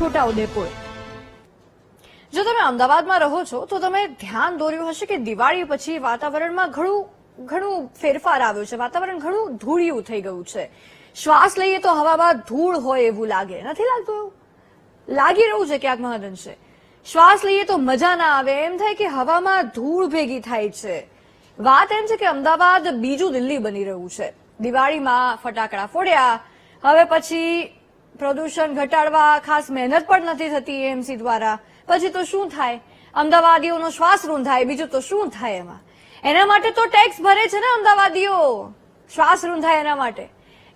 છોટાઉદેપુર જો તમે અમદાવાદમાં રહો છો, તો તમે ધ્યાન દોર્યું હશે કે દિવાળી પછી વાતાવરણમાં ઘણું ઘણું ફેરફાર આવ્યો છે. વાતાવરણ ઘણું ધૂળિયું થઈ ગયું છે. શ્વાસ લઈએ તો હવામાં ધૂળ હોય એવું લાગે. નથી લાગતું લાગી રહ્યું છે ક્યાંક મહાદન છે. શ્વાસ લઈએ તો મજા ના આવે. એમ થાય કે હવામાં ધૂળ ભેગી થાય છે. વાત એમ છે કે અમદાવાદ બીજું દિલ્હી બની રહ્યું છે. દિવાળીમાં ફટાકડા ફોડ્યા. હવે પછી પ્રદૂષણ ઘટાડવા ખાસ મહેનત પણ નથી થતી એએમસી દ્વારા. પછી તો શું થાય? અમદાવાદીઓનો શ્વાસ રૂંધાય, બીજું તો શું થાય એમાં? એના માટે તો ટેક્સ ભરે છે ને અમદાવાદીઓ. શ્વાસ રૂંધાય એના માટે.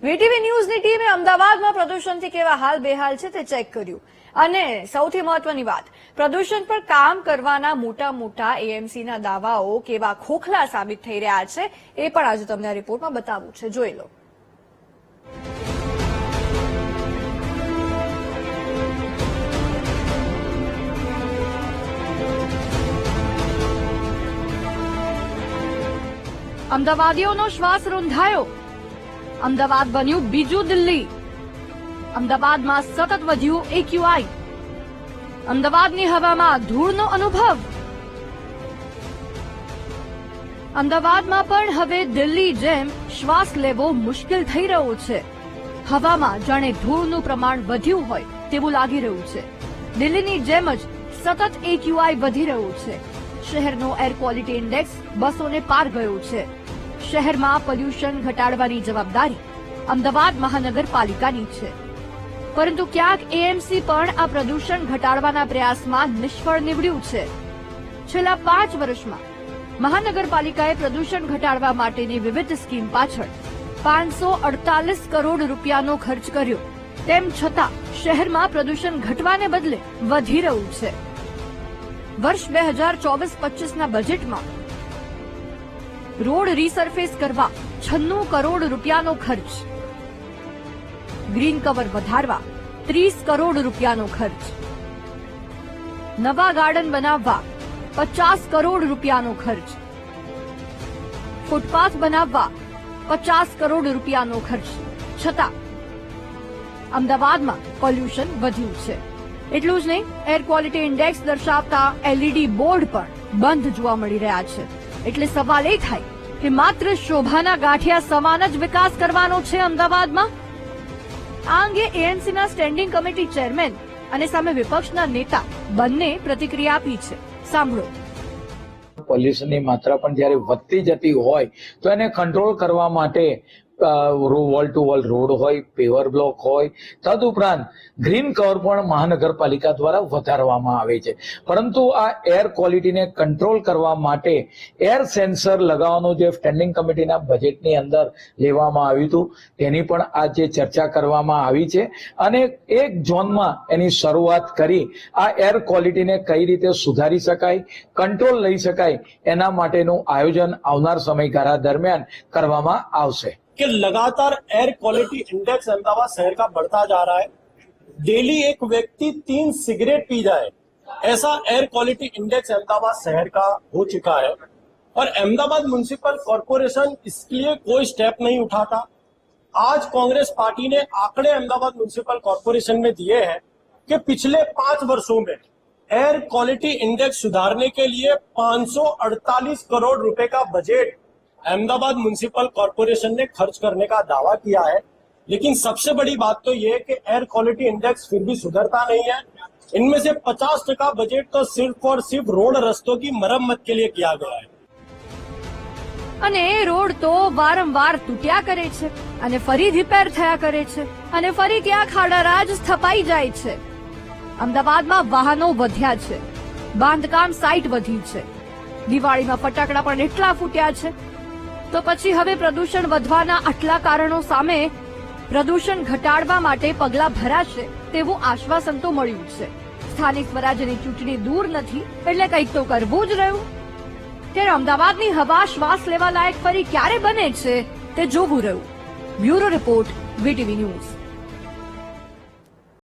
વીટીવી ન્યૂઝની ટીમે અમદાવાદમાં પ્રદૂષણથી કેવા હાલ બેહાલ છે તે ચેક કર્યું. અને સૌથી મહત્વની વાત, પ્રદૂષણ પર કામ કરવાના મોટા મોટા એએમસીના દાવાઓ કેવા ખોખલા સાબિત થઈ રહ્યા છે એ પણ આજે તમને રિપોર્ટમાં બતાવવું છે. જોઈ લો. અમદાવાદીઓનો શ્વાસ રૂંધાયો. અમદાવાદ બન્યું બીજું દિલ્હી. અમદાવાદમાં સતત વધ્યું એક્યુઆઈ અમદાવાદની હવામાં ધૂળનો અનુભવ. અમદાવાદમાં પણ હવે દિલ્હી જેમ શ્વાસ લેવો મુશ્કેલ થઈ રહ્યો છે. હવામાં જાણે ધૂળનું પ્રમાણ વધ્યું હોય તેવું લાગી રહ્યું છે. દિલ્હીની જેમ જ સતત એક્યુઆઈ વધી રહ્યું છે. શહેરનો એર ક્વોલિટી ઇન્ડેક્સ બસોને પાર ગયો છે. શહેરમાં પોલ્યુશન ઘટાડવાની જવાબદારી અમદાવાદ મહાનગરપાલિકાની છે. પરંતુ ક્યાંક એએમસી પણ આ પ્રદૂષણ ઘટાડવાના પ્રયાસમાં નિષ્ફળ નીવડ્યું છે. છેલ્લા પાંચ વર્ષમાં મહાનગરપાલિકાએ પ્રદૂષણ ઘટાડવા માટેની વિવિધ સ્કીમ પાછળ પાંચસો અડતાલીસ કરોડ રૂપિયાનો ખર્ચ કર્યો. તેમ છતાં શહેરમાં પ્રદૂષણ ઘટવાને બદલે વધી રહ્યું છે. વર્ષ બે હજાર ચોવીસ પચીસના બજેટમાં રોડ રીસર્ફેસ કરવા છન્નું કરોડ રૂપિયાનો ખર્ચ. ગ્રીન કવર વધારવા ત્રીસ કરોડ રૂપિયાનો ખર્ચ. નવા ગાર્ડન બનાવવા પચાસ કરોડ રૂપિયાનો ખર્ચ. ફૂટપાથ બનાવવા પચાસ કરોડ રૂપિયાનો ખર્ચ. છતાં, અમદાવાદમાં પોલ્યુશન વધ્યું છે. એટલું જ નહીં એર ક્વોલિટી ઇન્ડેક્સ દર્શાવતા એલઈડી બોર્ડ પણ બંધ જોવા મળી રહ્યા છે. એટલે સવાલ એ થાય કે માત્ર શોભાના ગાંઠિયા સમાન જ વિકાસ કરવાનો છે અમદાવાદમાં? આ અંગે એએનસીના સ્ટેન્ડિંગ કમિટી ચેરમેન અને સામે વિપક્ષના નેતા બંને પ્રતિક્રિયા આપી છે. સાંભળો. પોલ્યુશનની માત્રા પણ જ્યારે વધતી જતી હોય તો એને કંટ્રોલ કરવા માટે વોલ ટુ વોલ રોડ હોય પેવર બ્લોક હોય, તદુપરાંત ગ્રીન કવર પણ મહાનગરપાલિકા દ્વારા વધારવામાં આવે છે. પરંતુ આ એર ક્વોલિટીને કંટ્રોલ કરવા માટે એર સેન્સર લગાવવાનું જે સ્ટેન્ડિંગ કમિટીના બજેટની અંદર લેવામાં આવ્યું હતું, તેની પણ આજે ચર્ચા કરવામાં આવી છે. અને એક ઝોનમાં એની શરૂઆત કરી આ એર ક્વોલિટીને કઈ રીતે સુધારી શકાય કંટ્રોલ લઈ શકાય, એના માટેનું આયોજન આવનાર સમયગાળા દરમિયાન કરવામાં આવશે. कि लगातार एयर क्वालिटी इंडेक्स अहमदाबाद शहर का बढ़ता जा रहा है। डेली एक व्यक्ति तीन सिगरेट पी जाए, ऐसा एयर क्वालिटी इंडेक्स अहमदाबाद शहर का हो चुका है। और अहमदाबाद म्यूनिसिपल कॉरपोरेशन इसके लिए कोई स्टेप नहीं उठाता। आज कांग्रेस पार्टी ने आंकड़े अहमदाबाद म्यूनिसिपल कॉरपोरेशन में दिए हैं कि पिछले पाँच वर्षों में एयर क्वालिटी इंडेक्स सुधारने के लिए 548 करोड़ रुपए का बजट अहमदाबाद म्यूनिसिपल कॉरपोरेशन ने खर्च करने का दावा किया है लेकिन सबसे बड़ी बात तो ये है कि एयर क्वालिटी इंडेक्स फिर भी सुधरता नहीं है इनमें से 50 टका बजट तो सिर्फ और सिर्फ रोड रस्तों की मरम्मत के लिए किया गया है અને એ રોડ તો વારંવાર તૂટ્યા કરે છે અને ફરી રિપેર થયા કરે છે અને ફરી ત્યાં ખાડારાજ સ્થપાઈ જાય છે અમદાવાદમાં વાહનો વધ્યા છે બાંધકામ સાઇટ વધી છે દિવાળીમાં ફટાકડા પણ એટલા ફૂટ્યા છે તો પછી હવે પ્રદૂષણ વધવાના આટલા કારણો સામે પ્રદૂષણ ઘટાડવા માટે પગલાં ભરાશે તેવું આશ્વાસન તો મળ્યું છે. સ્થાનિક સ્વરાજ્યની ચૂંટણી દૂર નથી, એટલે કંઈક તો કરવું જ રહ્યું. ત્યારે અમદાવાદની હવા શ્વાસ લેવા લાયક ફરી ક્યારે બને છે તે જોવું રહ્યું. Bureau report VTV news.